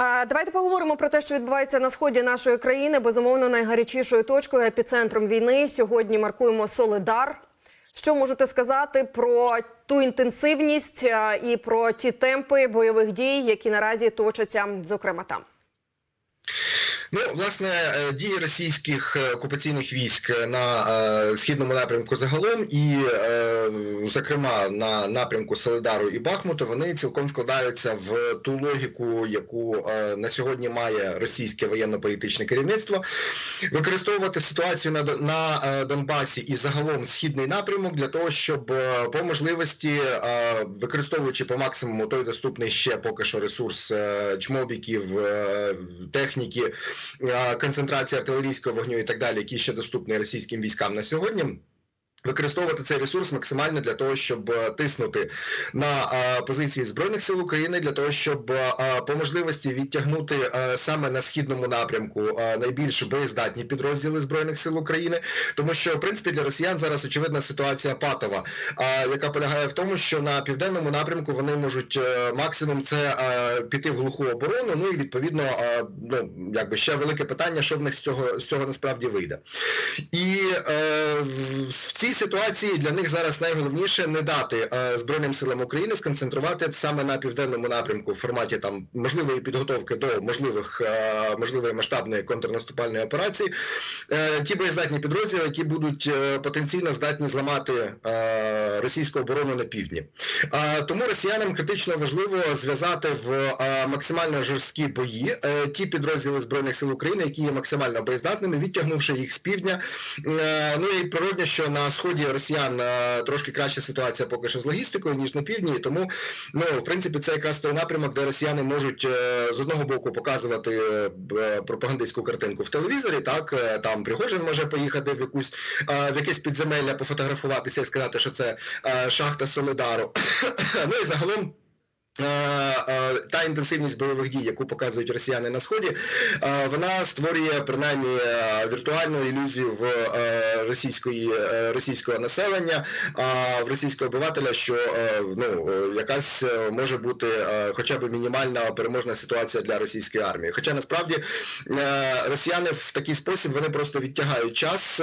Давайте поговоримо про те, що відбувається на сході нашої країни. Безумовно, найгарячішою точкою епіцентром війни сьогодні маркуємо Солидар. Що можете сказати про ту інтенсивність і про ті темпи бойових дій, які наразі точаться, зокрема там? Ну, власне, е, дії російських е, окупаційних військ на е, східному напрямку загалом, і, зокрема, на напрямку Солидару і Бахмуту, вони цілком вкладаються в ту логіку, яку на сьогодні має російське воєнно-політичне керівництво, використовувати ситуацію на, на Донбасі і загалом східний напрямок для того, щоб по можливості, використовуючи по максимуму той доступний ще поки що ресурс чмобіків, техніки, е, концентрація артилерійського вогню і так далі, які ще доступні російським військам на сьогодні. Використовувати цей ресурс максимально для того, щоб е, тиснути на е, позиції збройних сил України, для того, щоб е, по можливості відтягнути саме на східному напрямку найбільш боєздатні підрозділи збройних сил України, тому що в принципі для росіян зараз очевидна ситуація патова, яка полягає в тому, що на південному напрямку вони можуть максимум це піти в глуху оборону. Ну і відповідно, ну якби ще велике питання, що в них з цього з цього насправді вийде. І в- в цій ситуації для них зараз найголовніше не дати е, Збройним силам України сконцентрувати саме на південному напрямку в форматі там можливої підготовки до можливих е, можливої масштабної контрнаступальної операції. Е, ті боєздатні підрозділи, які будуть потенційно здатні зламати російську оборону на півдні. Тому росіянам критично важливо зв'язати в максимально жорсткі бої ті підрозділи збройних сил України, які є максимально боєздатними, відтягнувши їх з півдня. Ну і природно, що на сході росіян е, трошки краща ситуація поки що з логістикою ніж на півдні. Тому ну в принципі це якраз той напрямок, де росіяни можуть е, з одного боку показувати е, пропагандистську картинку в телевізорі. Так там Пригожин може поїхати в якусь в якесь підземелля, пофотографуватися і сказати, що це шахта Солидару. ну і загалом. Та інтенсивність бойових дій, яку показують росіяни на сході, вона створює принаймні е, віртуальну ілюзію в е, російської е, російського населення, в російського обивателя, що ну якась може бути хоча б мінімальна переможна ситуація для російської армії. Хоча насправді росіяни в такий спосіб вони просто відтягають час,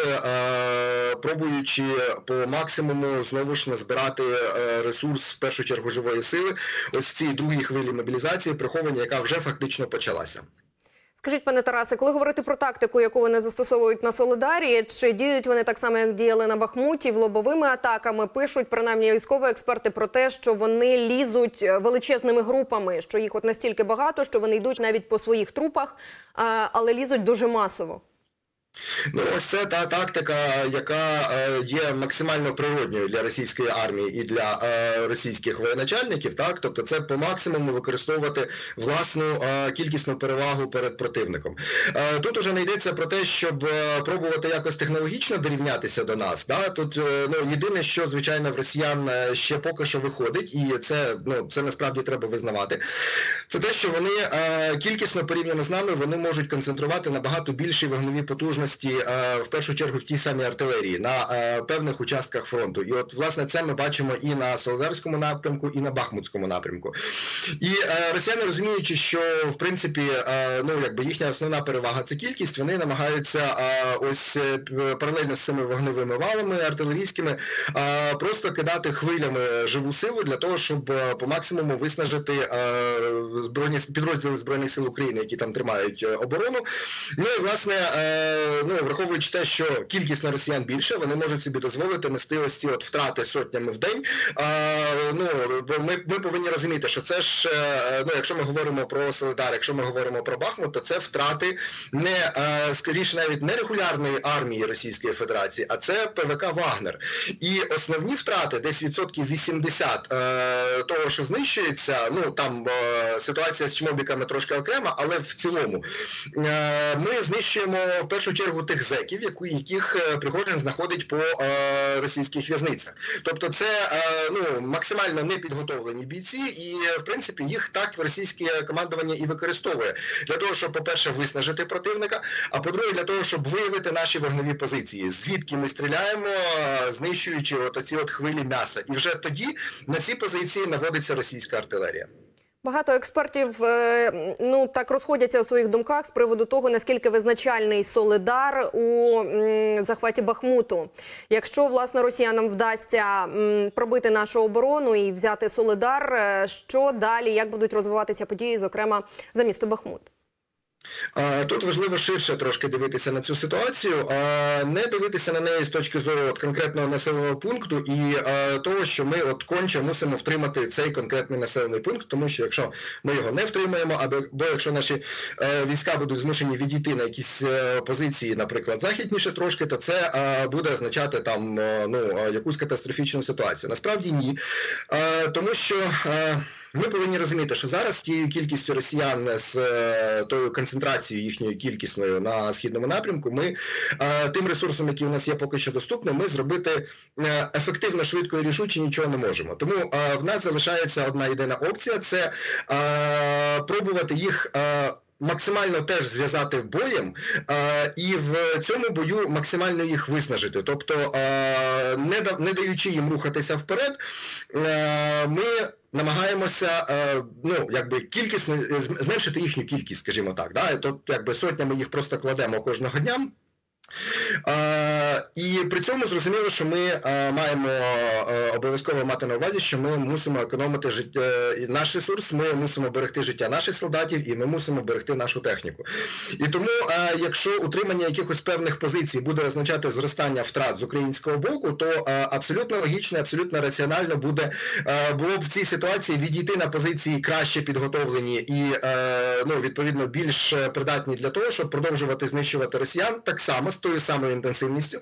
пробуючи по максимуму знову ж назбирати е, ресурс в першу чергу живої сили. Ось цій другій хвилі мобілізації, приховані, яка вже фактично почалася. Скажіть, пане Тарасе, коли говорити про тактику, яку вони застосовують на Солидарі, чи діють вони так само, як діяли на Бахмуті, влобовими атаками? Пишуть принаймні військові експерти про те, що вони лізуть е, величезними групами, що їх от настільки багато, що вони йдуть навіть по своїх трупах, але лізуть дуже масово. Ну, ось це та тактика, яка е, є максимально природньою для російської армії і для е, російських воєначальників. Так, тобто, це по максимуму використовувати власну е, кількісну перевагу перед противником. Е, тут уже не йдеться про те, щоб е, пробувати якось технологічно дорівнятися до нас. Да? Тут е, ну єдине, що звичайно в росіян е, ще поки що виходить, і це ну це насправді треба визнавати. Це те, що вони е, кількісно порівняно з нами вони можуть концентрувати набагато більші вогневі потужності, е, в першу чергу в тій самій артилерії на е, певних участках фронту. І от власне це ми бачимо і на Солодарському напрямку, і на Бахмутському напрямку. І е, росіяни розуміючи, що в принципі ну якби їхня основна перевага це кількість, вони намагаються ось паралельно з цими вогневими валами артилерійськими просто кидати хвилями живу силу для того, щоб по максимуму виснажити збройні підрозділи збройних сил України, які там тримають оборону. Ну і власне, ну враховуючи те, що кількість на росіян більше, вони можуть собі дозволити нести ось ці от втрати сотнями в день. Е, ну ми, ми повинні розуміти, що це ж е, ну, якщо ми говоримо про Солидар, якщо ми говоримо про Бахмут, то це втрати не е, скоріше навіть не регулярної армії Російської Федерації, а це ПВК Вагнер. І основні втрати, десь відсотків 80 е, того, що знищується. Ну там ситуація з чмобіками трошки окрема, але в цілому ми знищуємо в першу чергу тих зеків, яких е, Пригожин знаходить по е, російських в'язницях. Тобто, це е, ну максимально непідготовлені бійці, і в принципі їх так російське командування і використовує для того, щоб, по-перше, виснажити противника, а по-друге, для того, щоб виявити наші вогневі позиції, звідки ми стріляємо, знищуючи от оці от хвилі м'яса. І вже тоді на ці позиції наводиться російська артилерія. Багато експертів е, ну так розходяться у своїх думках з приводу того, наскільки визначальний Солидар у захваті Бахмуту. Якщо власне росіянам вдасться пробити нашу оборону і взяти Солидар, е, що далі, як будуть розвиватися події, зокрема за місто Бахмут? Тут важливо ширше трошки дивитися на цю ситуацію, а не дивитися на неї з точки зору от конкретного населеного пункту і того, що ми от конче мусимо втримати цей конкретний населений пункт, тому що якщо ми його не втримаємо, або бо якщо наші е, війська будуть змушені відійти на якісь е, позиції, наприклад, західніше трошки, то це буде означати там е, ну якусь катастрофічну ситуацію. Насправді ні, тому що. Е, ми повинні розуміти, що зараз тією кількістю росіян з е, тою концентрацією їхньою кількісною на східному напрямку, ми е, тим ресурсом, який у нас є поки що доступним, ми зробити е, ефективно, швидко і рішуче нічого не можемо. Тому е, в нас залишається одна єдина опція: це е, пробувати їх. Максимально теж зв'язати боєм е, і в цьому бою максимально їх виснажити, тобто е, не, да, не даючи їм рухатися вперед, е, ми намагаємося е, ну якби кількісно е, зменшити їхню кількість, скажімо так. Да? І якби сотнями їх просто кладемо кожного дня. Е, і при цьому зрозуміло, що ми е, маємо е, обов'язково мати на увазі, що ми мусимо економити життя наш ресурс, ми мусимо берегти життя наших солдатів, і ми мусимо берегти нашу техніку. І тому, е, якщо утримання якихось певних позицій буде означати зростання втрат з українського боку, то е, абсолютно логічно, абсолютно раціонально буде е, було б в цій ситуації відійти на позиції краще підготовлені і е, ну відповідно більш е, придатні для того, щоб продовжувати знищувати росіян так само з тою самою інтенсивністю,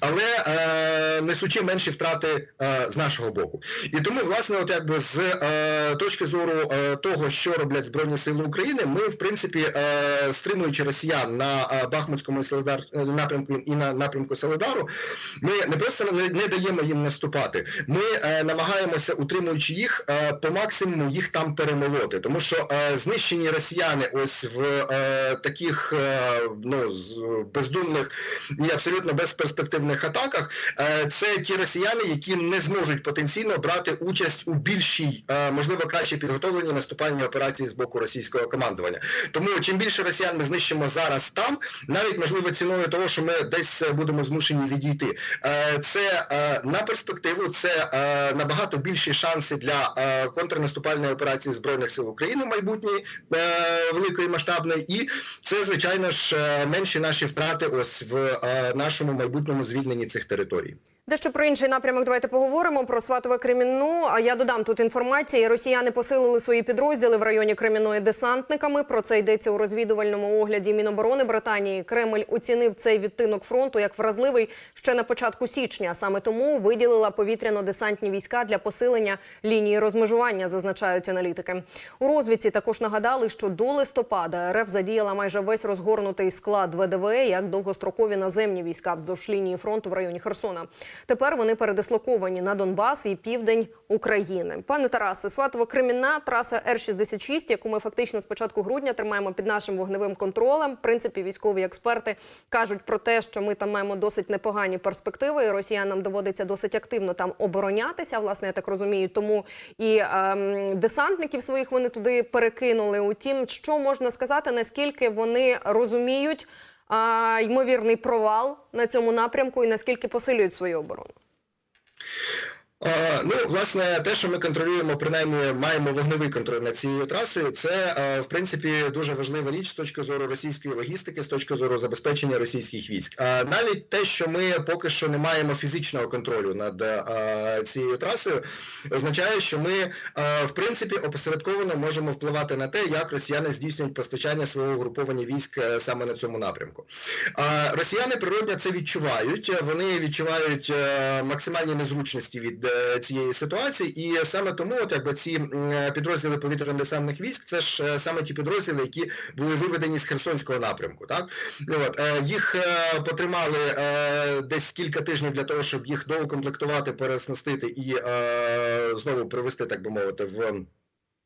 але е, несучи менші втрати е, з нашого боку. І тому, власне, от якби з е, точки зору е, того, що роблять Збройні Сили України, ми в принципі е, стримуючи росіян на е, Бахмутському Солидар е, напрямку і на напрямку Солидару, ми не просто не, не даємо їм наступати. Ми е, намагаємося, утримуючи їх, е, по максимуму їх там перемолоти, тому що е, знищені росіяни, ось в е, таких е, ну з і абсолютно безперспективних атаках, е, це ті росіяни, які не зможуть потенційно брати участь у більшій, е, можливо, краще підготовленій наступальній операції з боку російського командування. Тому чим більше росіян ми знищимо зараз там, навіть можливо ціною того, що ми десь будемо змушені відійти. Е, Це на перспективу, це набагато більші шанси для контрнаступальної операції збройних сил України майбутньої е, великої масштабної, і це звичайно ж менші наші втрати ось в е, нашому майбутньому звільненні цих територій. Дещо про інший напрямок давайте поговоримо про Сватове Кремінну. А я додам тут інформації. Росіяни посилили свої підрозділи в районі Кремінної десантниками. Про це йдеться у розвідувальному огляді Міноборони Британії. Кремль оцінив цей відтинок фронту як вразливий ще на початку січня. Саме тому виділила повітряно-десантні війська для посилення лінії розмежування, зазначають аналітики. У розвідці також нагадали, що до листопада РФ задіяла майже весь розгорнутий склад ВДВ як довгострокові наземні війська вздовж лінії фронту в районі Херсона. Тепер вони передислоковані на Донбас і південь України. Пане Тарасе, Сватово Кремінна, траса Р-66, яку ми фактично з початку грудня тримаємо під нашим вогневим контролем. В принципі, військові експерти кажуть про те, що ми там маємо досить непогані перспективи. і Росіянам доводиться досить активно там оборонятися. Власне, я так розумію. Тому і ем, десантників своїх вони туди перекинули. Утім, що можна сказати, наскільки вони розуміють ймовірний провал на цьому напрямку і наскільки посилюють свою оборону? Ну, власне, те, що ми контролюємо, принаймні маємо вогневий контроль над цією трасою, це в принципі дуже важлива річ з точки зору російської логістики, з точки зору забезпечення російських військ. А навіть те, що ми поки що не маємо фізичного контролю над цією трасою, означає, що ми в принципі опосередковано можемо впливати на те, як росіяни здійснюють постачання свого угруповання військ е, саме на цьому напрямку. Росіяни природньо це відчувають. Вони відчувають е, максимальні незручності від е, цієї ситуації, і саме тому, от якби ці е, підрозділи повітряно-десантних військ, це ж е, саме ті підрозділи, які були виведені з Херсонського напрямку. Так Ну, от е, їх е, потримали е, десь кілька тижнів для того, щоб їх доукомплектувати, переоснастити і е, знову привести, так би мовити, в.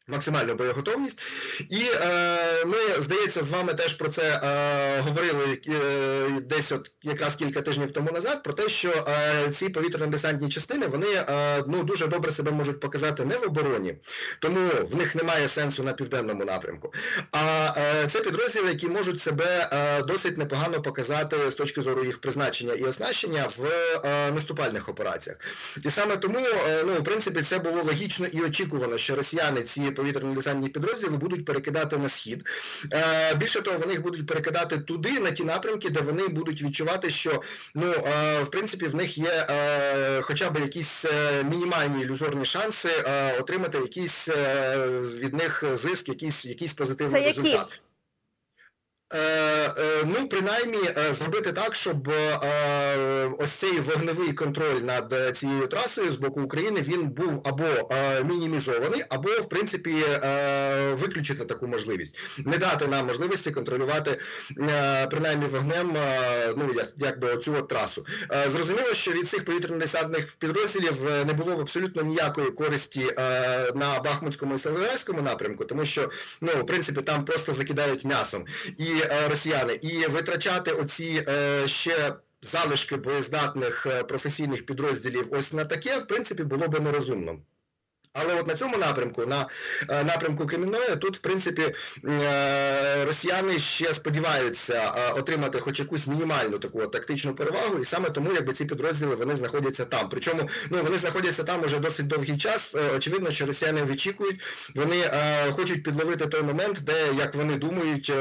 Максимальну боєготовність, і е, ми здається, з вами теж про це е, говорили е, десь от якраз кілька тижнів тому назад. Про те, що е, ці повітряно-десантні частини вони е, ну дуже добре себе можуть показати не в обороні, тому в них немає сенсу на південному напрямку. А е, це підрозділи, які можуть себе е, досить непогано показати з точки зору їх призначення і оснащення в е, наступальних операціях. І саме тому, е, ну в принципі, це було логічно і очікувано, що росіяни ці повітряно-десантні підрозділи будуть перекидати на схід. Е, Більше того, вони їх будуть перекидати туди, на ті напрямки, де вони будуть відчувати, що ну е, в принципі в них є е, хоча б якісь мінімальні ілюзорні шанси отримати якийсь від них зиск, якийсь, якийсь позитивний Це результат. Е, ну, принаймні, е, зробити так, щоб е, ось цей вогневий контроль над е, цією трасою з боку України він був або е, мінімізований, або в принципі е, виключити таку можливість, не дати нам можливості контролювати е, принаймні вогнем, е, ну якби оцю от трасу. Е, зрозуміло, що від цих повітряно-десантних підрозділів е, не було б абсолютно ніякої користі е, на Бахмутському і Солидарському напрямку, тому що ну в принципі там просто закидають м'ясом і е, росіяни, і витрачати оці е, ще. Залишки боєздатних е, професійних підрозділів ось на таке, в принципі, було би нерозумно. Але от на цьому напрямку, на е, напрямку Кремінної, тут, в принципі, е, росіяни ще сподіваються е, отримати хоч якусь мінімальну таку тактичну перевагу, і саме тому, якби ці підрозділи вони знаходяться там. Причому ну вони знаходяться там уже досить довгий час. Очевидно, що росіяни вичікують, вони хочуть підловити той момент, де, як вони думають,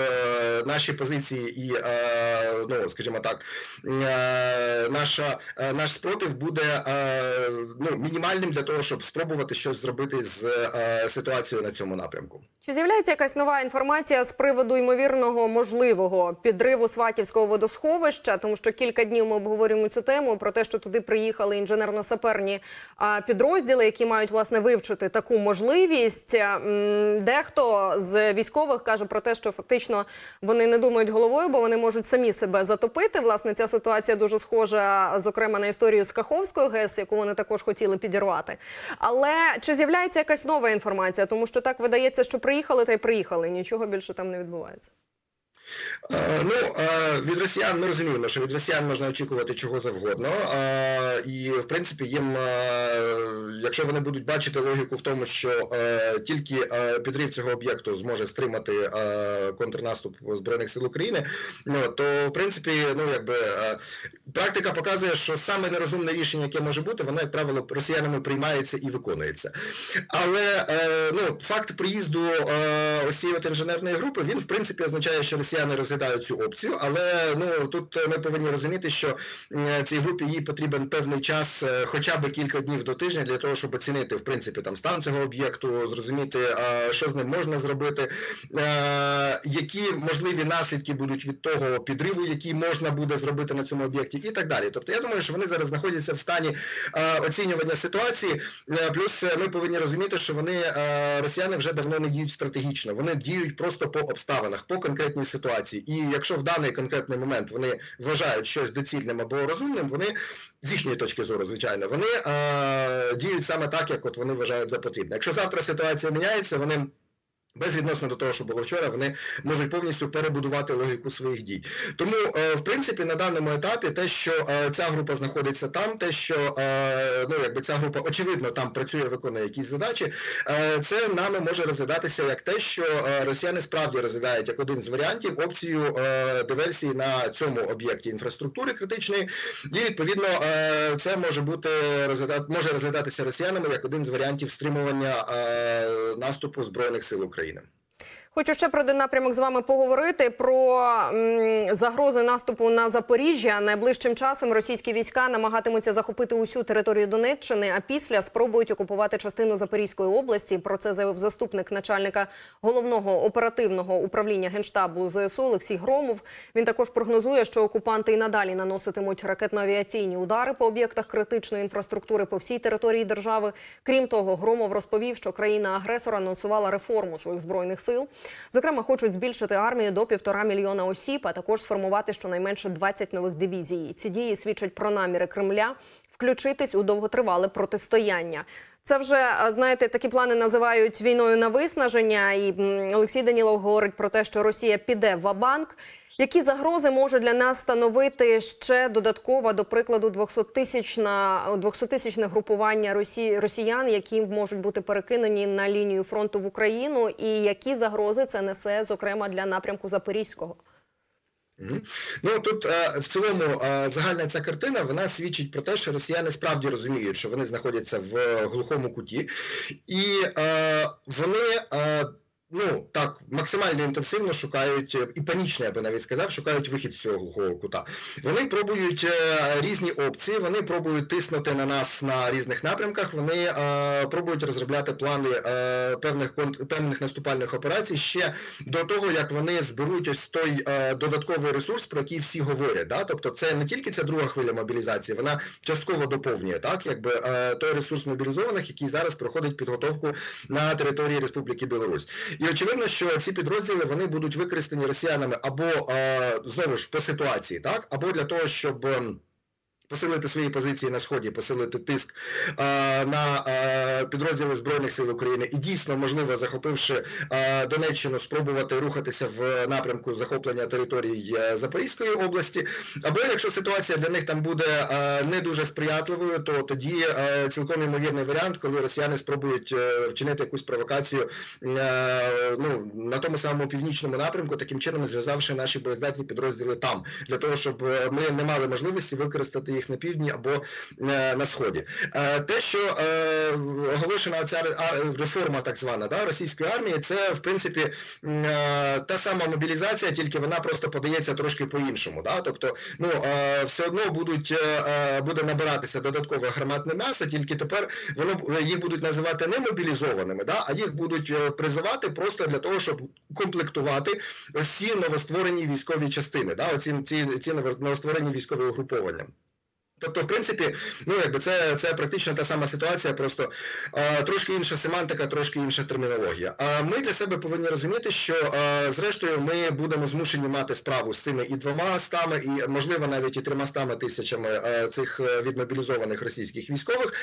наші позиції і ну, скажімо так, наша, наш спротив буде ну, мінімальним для того, щоб спробувати щось зробити з е, ситуацією на цьому напрямку. Чи з'являється якась нова інформація з приводу ймовірного можливого підриву Сватівського водосховища? Тому що кілька днів ми обговорюємо цю тему про те, що туди приїхали інженерно-саперні підрозділи, які мають власне вивчити таку можливість. Дехто з військових каже про те, що фактично вони не думають головою, бо вони можуть самі себе затопити. Власне, ця ситуація дуже схожа, зокрема, на історію з Каховською ГЕС, яку вони також хотіли підірвати. Але чи з'являється якась нова інформація? Тому що так видається, що приїхали та й приїхали. Нічого більше там не відбувається. Е, Ну, е, від росіян ми розуміємо, що від росіян можна очікувати чого завгодно. Е, І, в принципі, їм, якщо вони будуть бачити логіку в тому, що тільки підрив цього об'єкту зможе стримати контрнаступ Збройних сил України, ну, то, в принципі, ну, якби, практика показує, що саме нерозумне рішення, яке може бути, воно, як правило, росіянами приймається і виконується. Але ну, факт приїзду ось цієї інженерної групи, він, в принципі, означає, що росіяни розглядають цю опцію, але ну тут ми повинні розуміти, що е, цій групі їй потрібен певний час, е, хоча б кілька днів до тижня, для того, щоб оцінити в принципі там стан цього об'єкту, зрозуміти, е, що з ним можна зробити, е, які можливі наслідки будуть від того підриву, який можна буде зробити на цьому об'єкті, і так далі. Тобто, я думаю, що вони зараз знаходяться в стані е, оцінювання ситуації. Е, Плюс е, ми повинні розуміти, що вони е, росіяни вже давно не діють стратегічно, вони діють просто по обставинах, по конкретній ситуації. І якщо в даний конкретний момент вони вважають щось доцільним або розумним, вони з їхньої точки зору, звичайно, вони е, діють саме так, як от вони вважають за потрібне. Якщо завтра ситуація міняється, вони. Безвідносно до того, що було вчора, вони можуть повністю перебудувати логіку своїх дій. Тому, е, в принципі, на даному етапі те, що е, ця група знаходиться там, те, що е, ну якби ця група очевидно там працює, виконує якісь задачі, це нами може розглядатися як те, що росіяни справді розглядають як один з варіантів опцію диверсії на цьому об'єкті інфраструктури критичної, і відповідно це може бути може розглядатися росіянами як один з варіантів стримування наступу збройних сил України. Ukraine. Хочу ще про один напрямок з вами поговорити про м, загрози наступу на Запоріжжя. Найближчим часом російські війська намагатимуться захопити усю територію Донеччини, а після спробують окупувати частину Запорізької області. Про це заявив заступник начальника головного оперативного управління генштабу ЗСУ Олексій Громов. Він також прогнозує, що окупанти і надалі наноситимуть ракетно-авіаційні удари по об'єктах критичної інфраструктури по всій території держави. Крім того, Громов розповів, що країна-агресор анонсувала реформу своїх збройних сил. Зокрема, хочуть збільшити армію до півтора мільйона осіб, а також сформувати щонайменше 20 нових дивізій. Ці дії свідчать про наміри Кремля включитись у довготривале протистояння. Це вже знаєте, такі плани називають війною на виснаження. І Олексій Данілов говорить про те, що Росія піде в банк Які загрози може для нас становити ще додаткова, до прикладу, 200-тисячна 200-тисячне групування росі... росіян, які можуть бути перекинені на лінію фронту в Україну, і які загрози це несе, зокрема для напрямку Запорізького? Ну тут е, в цілому е, загальна ця картина вона свідчить про те, що росіяни справді розуміють, що вони знаходяться в глухому куті, і е, вони. Ну так максимально інтенсивно шукають е, і панічно, я би навіть сказав, шукають вихід з цього кута. Вони пробують е, різні опції, вони пробують тиснути на нас на різних напрямках. Вони е, пробують розробляти плани е, певних певних наступальних операцій ще до того, як вони зберуть ось той е, додатковий ресурс, про який всі говорять. Да? Тобто, це не тільки ця друга хвиля мобілізації, вона частково доповнює так, якби е, той ресурс мобілізованих, який зараз проходить підготовку на території Республіки Білорусь. І очевидно, що ці підрозділи вони будуть використані росіянами або е, знову ж по ситуації, так, або для того, щоб. Посилити свої позиції на сході, посилити тиск е, на е, підрозділи збройних сил України і дійсно, можливо, захопивши е, Донеччину, спробувати рухатися в напрямку захоплення територій Запорізької області. Або якщо ситуація для них там буде е, не дуже сприятливою, то тоді е, цілком ймовірний варіант, коли росіяни спробують е, вчинити якусь провокацію е, ну, на тому самому північному напрямку, таким чином зв'язавши наші боєздатні підрозділи там, для того, щоб ми не мали можливості використати їх на півдні або е, на сході. Е, те, що е, оголошена ця реформа, так звана да, російської армії, це в принципі та сама мобілізація, тільки вона просто подається трошки по-іншому. Да? Тобто, ну все одно будуть буде набиратися додаткове громадне м'ясо, тільки тепер воно їх будуть називати не мобілізованими, да? а їх будуть призивати просто для того, щоб комплектувати ці новостворені військові частини, да? оці ці, ці новостворені військові угруповання. Тобто, в принципі, ну якби це, це практично та сама ситуація, просто е, трошки інша семантика, трошки інша термінологія. А ми для себе повинні розуміти, що е, зрештою ми будемо змушені мати справу з цими і двома стами, і можливо навіть і трьома стами тисячами е, цих е, відмобілізованих російських військових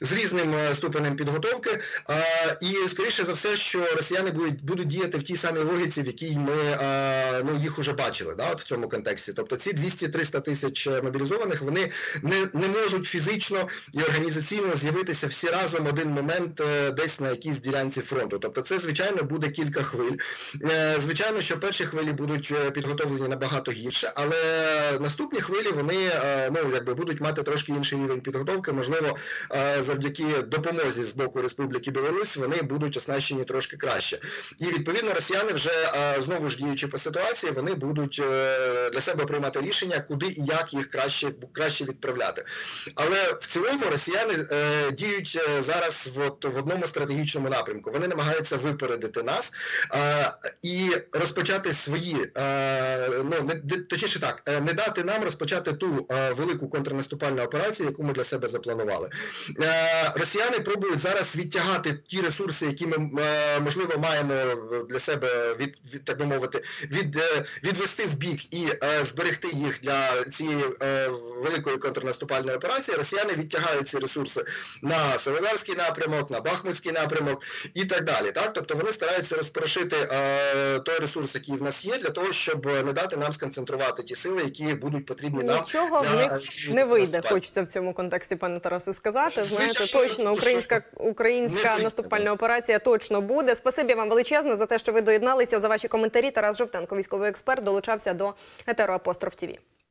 з різним е, ступенем підготовки. Е, і скоріше за все, що росіяни будуть, будуть діяти в тій самій логіці, в якій ми е, ну їх уже бачили, да, от в цьому контексті. Тобто ці 200-300 тисяч мобілізованих вони не, не можуть фізично і організаційно з'явитися всі разом один момент е, десь на якійсь ділянці фронту. Тобто, це звичайно буде кілька хвиль. Е, Звичайно, що перші хвилі будуть е, підготовлені набагато гірше, але наступні хвилі вони ну якби будуть мати трошки інший рівень підготовки. Можливо, завдяки допомозі з боку Республіки Білорусь вони будуть оснащені трошки краще. І відповідно росіяни вже знову ж діючи по ситуації, вони будуть для себе приймати рішення, куди і як їх краще краще відправляти. Але в цілому росіяни е, діють е, зараз в, от, в одному стратегічному напрямку. Вони намагаються випередити нас е, і розпочати свої, е, ну не точніше так, е, не дати нам розпочати ту е, велику контрнаступальну операцію, яку ми для себе запланували. Е, росіяни пробують зараз відтягати ті ресурси, які ми е, можливо маємо для себе від, від так би мовити, від, е, відвести в бік і е, зберегти їх для цієї е, великої контрнаступальної операції. Rосіяни відтягають ці ресурси на Солидарський напрямок, на Бахмутський напрямок і так далі. Так, тобто вони стараються розпорошити е, той ресурс, який в нас є, для того, щоб не дати нам сконцентрувати ті сили, які будуть потрібні нам. Нічого в них не вийде, хочеться в цьому контексті, пане Тарасе, сказати. Знаєте, точно українська українська наступальна операція точно буде. Спасибі вам величезне за те, що ви доєдналися за ваші коментарі. Тарас Жовтенко, військовий експерт, долучався до етероапостроф ТІВІ.